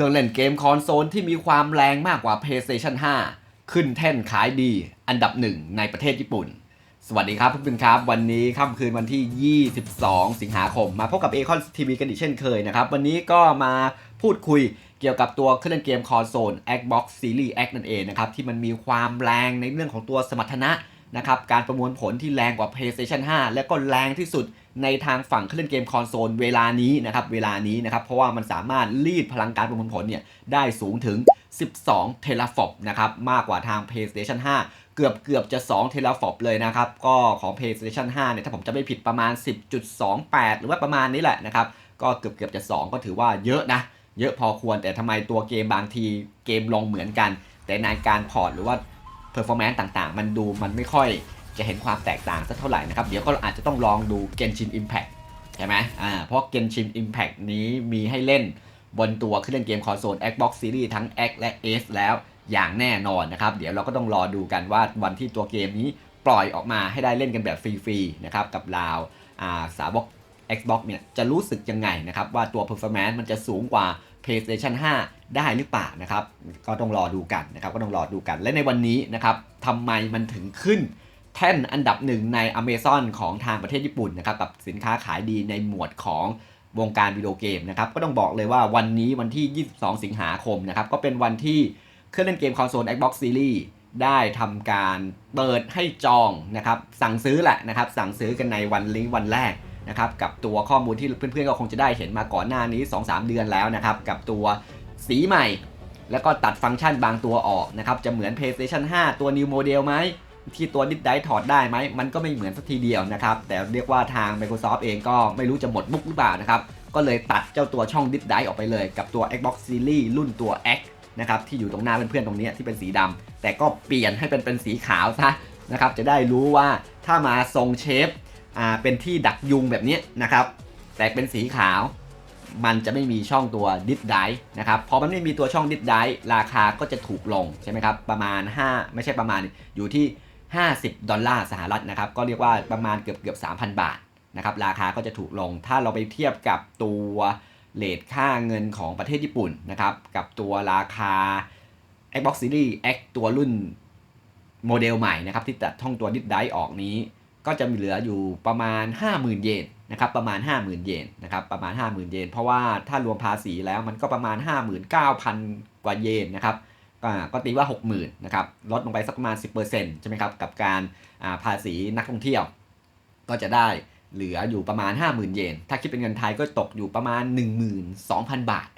ครื่องเล่นเกมคอนโซลที่มีความแรงมากกว่า PlayStation 5 ขึ้นแท่นขายดีอันดับหนึ่งในประเทศญี่ปุ่น สวัสดีครับทุกท่านๆครับ วันนี้ค่ำคืนวันที่ 22 สิงหาคม มาพบกับ a c o n TV กันอีกเช่นเคยนะครับ วันนี้ก็มาพูดคุยเกี่ยวกับตัวเครื่องเล่นเกมคอนโซล Xbox Series X นั่นเองนะครับ ที่มันมีความแรงในเรื่องของตัวสมรรถนะ นะครับการประมวลผลที่แรงกว่า PlayStation 5 และก็แรงที่สุดในทางฝั่งเครื่องเกมคอนโซลเวลานี้นะครับเวลานี้นะครับเพราะว่ามันสามารถรีดพลังการประมวลผลเนี่ยได้สูงถึง 12 เทราฟอปนะครับมากกว่าทาง PlayStation 5 เกือบเกือบจะ 2 เทราฟอปเลยนะครับก็ของ PlayStation 5 เนี่ยถ้าผมจะไม่ผิดประมาณ 10.28 หรือว่าประมาณนี้แหละนะครับก็เกือบเกือบจะ 2 ก็ถือว่าเยอะนะเยอะพอควรแต่ทำไมตัวเกมบางทีเกมลงเหมือนกัน แต่ในการพอร์ตหรือว่า performance ต่างๆ มันดูมันไม่ค่อยจะเห็นความแตกต่างสักเท่าไหร่นะครับ เดี๋ยวก็อาจจะต้องลองดู Genshin Impact ใช่ไหมอ่าเพราะ Genshin Impact นี้มีให้เล่นบนตัวเครื่องเล่นเกมคอนโซล Xbox Series ทั้ง X และ S แล้วอย่างแน่นอนนะครับ เดี๋ยวเราก็ต้องรอดูกันว่าวันที่ตัวเกมนี้ปล่อยออกมาให้ได้เล่นกันแบบฟรีๆนะครับกับลาวอ่าสาวก Xbox เนี่ยจะรู้สึกยังไงนะครับว่าตัว performance มันจะสูงกว่า PlayStation 5 ได้หรือเปล่านะครับก็ต้องรอดูกันนะครับก็ต้องรอดูกัน และในวันนี้นะครับทำไมมันถึงขึ้นแท่นอันดับหนึ่งใน Amazon ของทางประเทศญี่ปุ่นนะครับกับสินค้าขายดีในหมวดของวงการวิดีโอเกมนะครับก็ต้องบอกเลยว่าวันนี้วันที่ 22 สิงหาคมนะครับก็เป็นวันที่เครื่องเล่นเกมคอนโซล Xbox Series ได้ทำการเปิดให้จองนะครับสั่งซื้อแหละนะครับสั่งซื้อกันในวันลิงก์วันแรก นะครับกับตัวข้อมูลที่เพื่อนๆก็คงจะได้เห็นมาก่อนหน้านี้ 2-3 เดือนแล้วนะครับกับตัวสีใหม่ แล้วก็ตัดฟังก์ชันบางตัวออกนะครับจะเหมือน PlayStation 5 ตัว New Model ไหมที่ตัวดิสไดถอดได้ไหมมันก็ไม่เหมือนสักทีเดียวนะครับแต่เรียกว่าทาง Microsoft เองก็ไม่รู้จะหมดมุกหรือเปล่านะครับก็เลยตัดเจ้าตัวช่องดิสไดออกไปเลย กับตัว Xbox Series รุ่นตัว X นะครับที่อยู่ตรงหน้าเพื่อนๆตรงนี้ที่เป็นสีดำแต่ก็เปลี่ยนให้เป็นเป็นสีขาวซะนะครับจะได้รู้ว่าถ้ามาทรงเชฟ อ่าเป็นที่ดักยุงแบบนี้นะครับ แต่เป็นสีขาว มันจะไม่มีช่องตัวดิสไดนะครับพอมันไม่มีตัวช่องดิสไดราคาก็จะถูกลงใช่ไหมครับประมาณ 5 ไม่ใช่ประมาณอยู่ที่ 50 ดอลลาร์สหรัฐนะครับก็เรียกว่าประมาณเกือบเกือบ3,000 บาทนะครับราคาก็จะถูกลง ถ้าเราไปเทียบกับตัวเลทค่าเงินของประเทศญี่ปุ่นนะครับกับตัวราคา Xbox Series X ตัวรุ่นโมเดลใหม่นะครับที่ตัดท่องตัวดิสไดออกนี้ ก็จะมีเหลืออยู่ประมาณ 50,000 เยนนะครับประมาณ 50,000 เยนนะครับประมาณ 50,000 เยนเพราะว่าถ้ารวมภาษีแล้วมันก็ประมาณ 59,000 กว่าเยนนะครับก็ตีว่า 60,000นะครับลดลงไปสักประมาณ 10%ใช่ไหมครับกับการภาษีนักท่องเที่ยว ก็จะได้เหลืออยู่ประมาณ 50,000 เยน ถ้าคิดเป็นเงินไทยก็ตกอยู่ประมาณ 12,000 บาท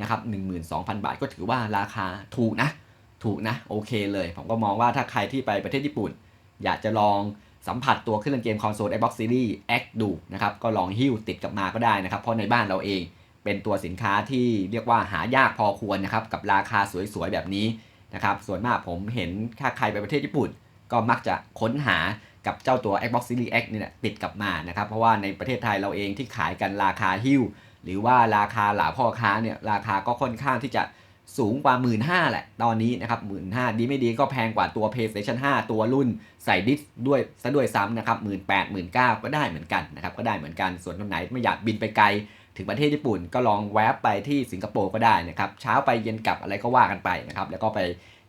นะครับ12,000 บาทก็ถือว่าราคาถูกนะ ถูกนะ โอเคเลย ผมก็มองว่าถ้าใครที่ไปประเทศญี่ปุ่น อยากจะลอง สัมผัสตัวเครื่องเล่นเกมคอนโซล Xbox Series X ดูนะครับก็ลองหิ้วติดกลับมาก็ได้นะครับ เพราะในบ้านเราเองเป็นตัวสินค้าที่เรียกว่าหายากพอควรนะครับ กับราคาสวยๆ แบบนี้นะครับส่วนมากผมเห็นถ้าใครไปประเทศญี่ปุ่น ก็มักจะค้นหากับเจ้าตัว Xbox Series X นี่แหละติดกลับมานะครับ เพราะว่าในประเทศไทยเราเองที่ขายกันราคาหิ้ว หรือว่าราคาหลาพ่อค้าเนี่ยราคาก็ค่อนข้างที่จะ สูงกว่า 1 5ื่นแหละ ตอนนี้นะครับหมื่นห้าดีไม่ดีก็แพงกว่าตัว PlayStation 5 ตัวรุ่นใส่ดิสด้วยซะด้วยซ้ำนะครับหมื่นแปดหมื่นเก้าก็ได้เหมือนกันนะครับก็ได้เหมือนกันส่วนคนไหนไม่อยากบินไปไกล ถึงประเทศญี่ปุ่นก็ลองแวะไปที่สิงคโปร์ก็ได้นะครับเช้าไปเย็นกลับอะไรก็ว่ากันไปนะครับแล้วก็ไป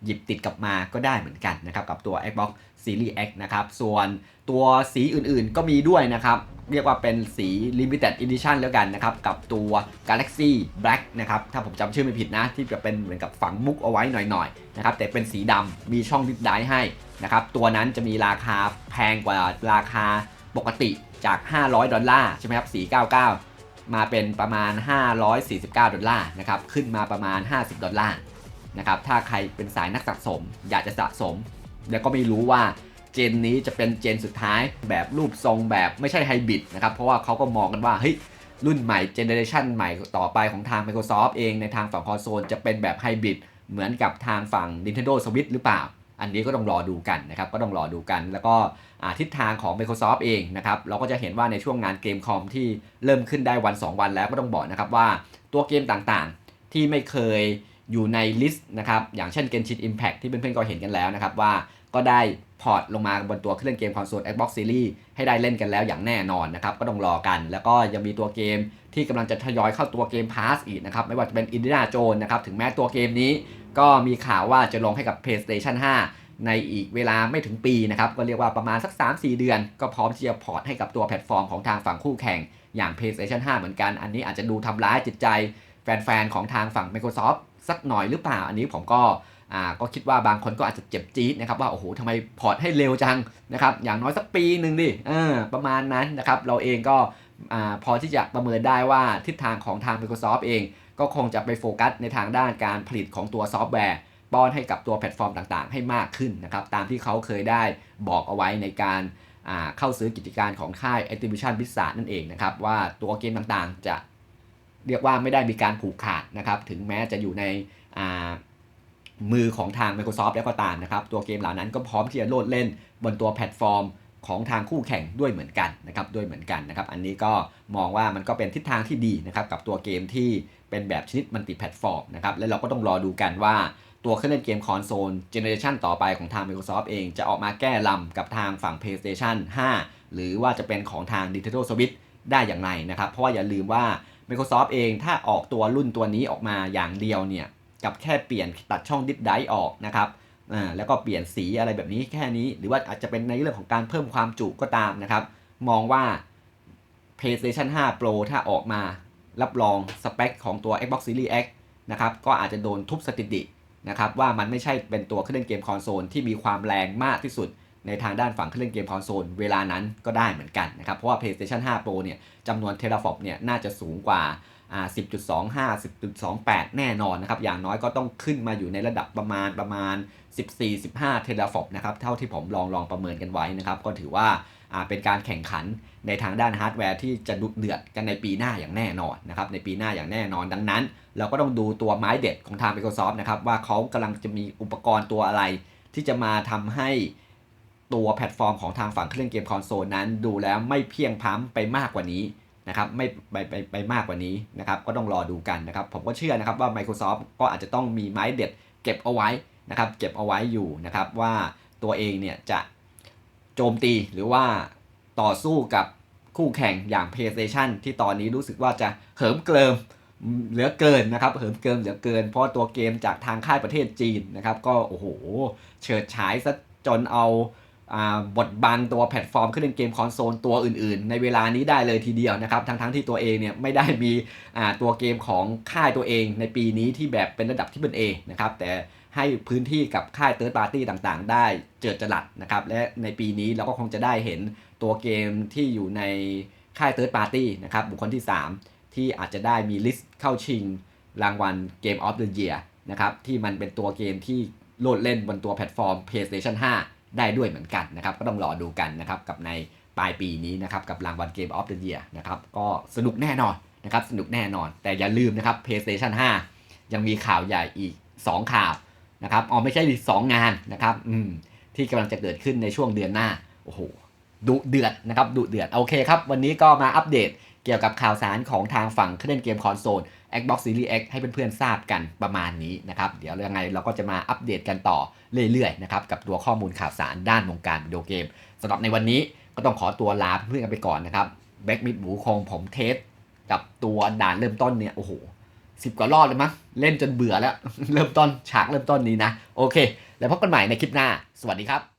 หยิบติดกลับมาก็ได้เหมือนกันนะครับกับตัว Xbox Series X นะครับ ส่วนตัวสีอื่นๆก็มีด้วยนะครับ เรียกว่าเป็นสี Limited Edition แล้วกันนะครับ กับตัว Galaxy Black นะครับ ถ้าผมจำชื่อไม่ผิดนะ ที่จะเป็นเหมือนกับฝังมุกเอาไว้หน่อยๆนะครับ แต่เป็นสีดำมีช่องดิสไดให้นะครับ ตัวนั้นจะมีราคาแพงกว่าราคาปกติจาก 500 ดอลลาร์ใช่ไหมครับ 499 มาเป็นประมาณ 549 ดอลลาร์นะครับ ขึ้นมาประมาณ 50 ดอลลาร์นะครับ ถ้าใครเป็นสายนักสะสม อยากจะสะสม แล้วก็ไม่รู้ว่าเจนนี้จะเป็นเจนสุดท้ายแบบรูปทรงแบบไม่ใช่ไฮบริดนะครับ เพราะว่าเขาก็มองกันว่าเฮ้ยรุ่นใหม่เจเนอเรชันใหม่ต่อไปของทาง Microsoft เองในทางฝั่งคอนโซลจะเป็นแบบไฮบริดเหมือนกับทางฝั่ง Nintendo Switch หรือเปล่า อันนี้ก็ต้องรอดูกันนะครับ ก็ต้องรอดูกัน แล้วก็ทิศทางของ Microsoft เองนะครับ เราก็จะเห็นว่าในช่วงงานเกมคอมที่เริ่มขึ้นได้วัน 2 วันแล้วก็ต้องบอกนะครับว่าตัวเกมต่างๆที่ไม่เคยอยู่ในลิสต์นะครับ อย่างเช่น Genshin Impact ที่เพื่อนๆก็เห็นกันแล้วนะครับว่า ก็ได้พอร์ตลงมาบนตัวเครื่องเกมคอนโซล Xbox Series ให้ได้เล่นกันแล้วอย่างแน่นอนนะครับ ก็ต้องรอกัน แล้วก็ยังมีตัวเกมที่กำลังจะทยอยเข้าตัวเกมพาสอีกนะครับ ไม่ว่าจะเป็น Indiana Jones นะครับ ถึงแม้ตัวเกมนี้ ก็มีข่าวว่าจะลงให้กับ PlayStation 5 ในอีกเวลาไม่ถึงปีนะครับ ก็เรียกว่าประมาณสัก 3-4 เดือน ก็พร้อมที่จะพอร์ตให้กับตัวแพลตฟอร์มของทางฝั่งคู่แข่งอย่าง PlayStation 5 เหมือนกัน อันนี้อาจจะดูทำร้ายจิตใจแฟนๆของทางฝั่ง Microsoft สักหน่อยหรือเปล่า อันนี้ผมก็ อ่าก็คิดว่าบางคนก็อาจจะเจ็บจี๊ดนะครับว่าโอ้โหทำไมพอร์ตให้เร็วจังนะครับอย่างน้อยสักปีหนึ่งดิเออประมาณนั้นนะครับเราเองก็อ่าพอที่จะประเมินได้ว่าทิศทางของทาง Microsoft เอง ก็คงจะไปโฟกัสในทางด้านการผลิตของตัวซอฟต์แวร์ป้อนให้กับตัวแพลตฟอร์มต่างๆ ให้มากขึ้นนะครับตามที่เขาเคยได้บอกเอาไว้ในการาเข้าซื้อกิจการของค่าย Activision Blizzard นั่นเองนะครับว่าตัวเกมต่างๆ จะเรียกว่าไม่ได้มีการผูกขาดนะครับถึงแม้จะอยู่ใน มือของทาง Microsoft แล้วก็ตามนะครับ ตัวเกมเหล่านั้นก็พร้อมที่จะโหลดเล่นบนตัวแพลตฟอร์มของทางคู่แข่งด้วยเหมือนกันนะครับด้วยเหมือนกันนะครับ อันนี้ก็มองว่ามันก็เป็นทิศทางที่ดีนะครับกับตัวเกมที่เป็นแบบชนิดมัลติแพลตฟอร์มนะครับและเราก็ต้องรอดูกันว่าตัวเครื่องเล่นเกมคอนโซลเจเนอเรชันต่อไปของทาง Microsoft เองจะออกมาแก้ลำกับทางฝั่ง PlayStation 5 หรือว่าจะเป็นของทาง Nintendo Switch ได้อย่างไรนะครับ เพราะว่าอย่าลืมว่า Microsoft เองถ้าออกตัวรุ่นตัวนี้ออกมาอย่างเดียวเนี่ย กับแค่เปลี่ยนตัดช่องดิสไดออกนะครับอ่าแล้วก็เปลี่ยนสีอะไรแบบนี้แค่นี้ หรือว่าอาจจะเป็นในเรื่องของการเพิ่มความจุก็ตามนะครับ มองว่า PlayStation 5 Pro ถ้าออกมารับรองสเปคของตัว Xbox Series X นะครับก็อาจจะโดนทุบสถิตินะครับว่ามันไม่ใช่เป็นตัวเครื่องเล่นเกมคอนโซลที่มีความแรงมากที่สุดในทางด้านฝั่งเครื่องเล่นเกมคอนโซลเวลานั้นก็ได้เหมือนกันนะครับ เพราะว่า PlayStation 5 Pro เนี่ยจำนวนเทราฟอปเนี่ยน่าจะสูงกว่า 10.25 10.28 แน่นอนนะครับ อย่างน้อยก็ต้องขึ้นมาอยู่ในระดับประมาณประมาณ 14-15 เทราฟอปนะครับ เท่าที่ผมลองลองประเมินกันไว้นะครับ ก็ถือว่าอ่าเป็นการแข่งขันในทางด้านฮาร์ดแวร์ที่จะดุเดือดกันในปีหน้าอย่างแน่นอนนะครับ ในปีหน้าอย่างแน่นอนดังนั้น เราก็ต้องดูตัวไม้เด็ดของทาง Microsoft นะครับ ว่าเขากำลังจะมีอุปกรณ์ตัวอะไร ที่จะมาทำให้ตัวแพลตฟอร์มของทางฝั่งเครื่องเกมคอนโซลนั้น ดูแล้วไม่เพียงพร้ำไปมากกว่านี้ นะครับไม่ไปไปไปมากกว่านี้นะครับก็ต้องรอดูกันนะครับผมก็เชื่อนะครับว่า Microsoft ก็อาจจะต้องมีไม้เด็ดเก็บเอาไว้นะครับเก็บเอาไว้อยู่นะครับว่าตัวเองเนี่ยจะโจมตีหรือว่าต่อสู้กับคู่แข่งอย่าง PlayStation ที่ตอนนี้รู้สึกว่าจะเหิมเกลิมเหลือเกินนะครับเหิมเกิมเหลือเกิน เพราะตัวเกมจากทางค่ายประเทศจีนนะครับก็โอ้โหเฉิดฉายซะจนเอา บทบังตัวแพลตฟอร์มเครื่องเล่นเกมคอนโซลตัวอื่นๆ ในเวลานี้ได้เลยทีเดียวนะครับทั้งๆที่ตัวเองเนี่ยไม่ได้มีตัวเกมของค่ายตัวเองในปีนี้ที่แบบเป็นระดับที่เป็นเอนะครับแต่ให้พื้นที่กับค่ายเติร์ดปาร์ตี้ต่างๆ ได้เจิดจรัสนะครับและในปีนี้เราก็คงจะได้เห็นตัวเกมที่อยู่ในค่ายเติร์ดปาร์ตี้นะครับบุคคลที่ 3 ที่อาจจะได้มีลิสต์เข้าชิงรางวัลเกมออฟเดอะเยียร์นะครับที่มันเป็นตัวเกมที่โลดเล่นบนตัวแพลตฟอร์ม PlayStation 5 ได้ด้วยเหมือนกันนะครับ ก็ต้องรอดูกันนะครับกับในปลายปีนี้นะครับกับรางวัลเกมออฟเดอะเยียนะครับก็สนุกแน่นอนนะครับสนุกแน่นอน แต่อย่าลืมนะครับ PlayStation 5 ยังมีข่าวใหญ่อีก 2 ข่าวนะครับอ๋อไม่ใช่สองงานนะครับอืมที่กำลังจะเกิดขึ้นในช่วงเดือนหน้าโอ้โห ดุเดือดนะครับดุเดือดโอเคครับ วันนี้ก็มาอัปเดตเกี่ยวกับข่าวสารของทางฝั่งเครื่องเกมคอนโซล Xbox Series X ให้เพื่อนๆทราบกันประมาณนี้นะครับ เดี๋ยวยังไงเราก็จะมาอัปเดตกันต่อเรื่อยๆนะครับกับตัวข้อมูลข่าวสารด้านวงการวิดีโอเกมสำหรับในวันนี้ก็ต้องขอตัวลาเพื่อนๆกันไปก่อนนะครับแบ็กมิดหมูคงผมเทสกับตัวด่านเริ่มต้นเนี่ยโอ้โหสิบกว่ารอบเลยมั้งเล่นจนเบื่อแล้ว เริ่มต้นฉากเริ่มต้นนี้นะ โอเค แล้วพบกันใหม่ในคลิปหน้า สวัสดีครับ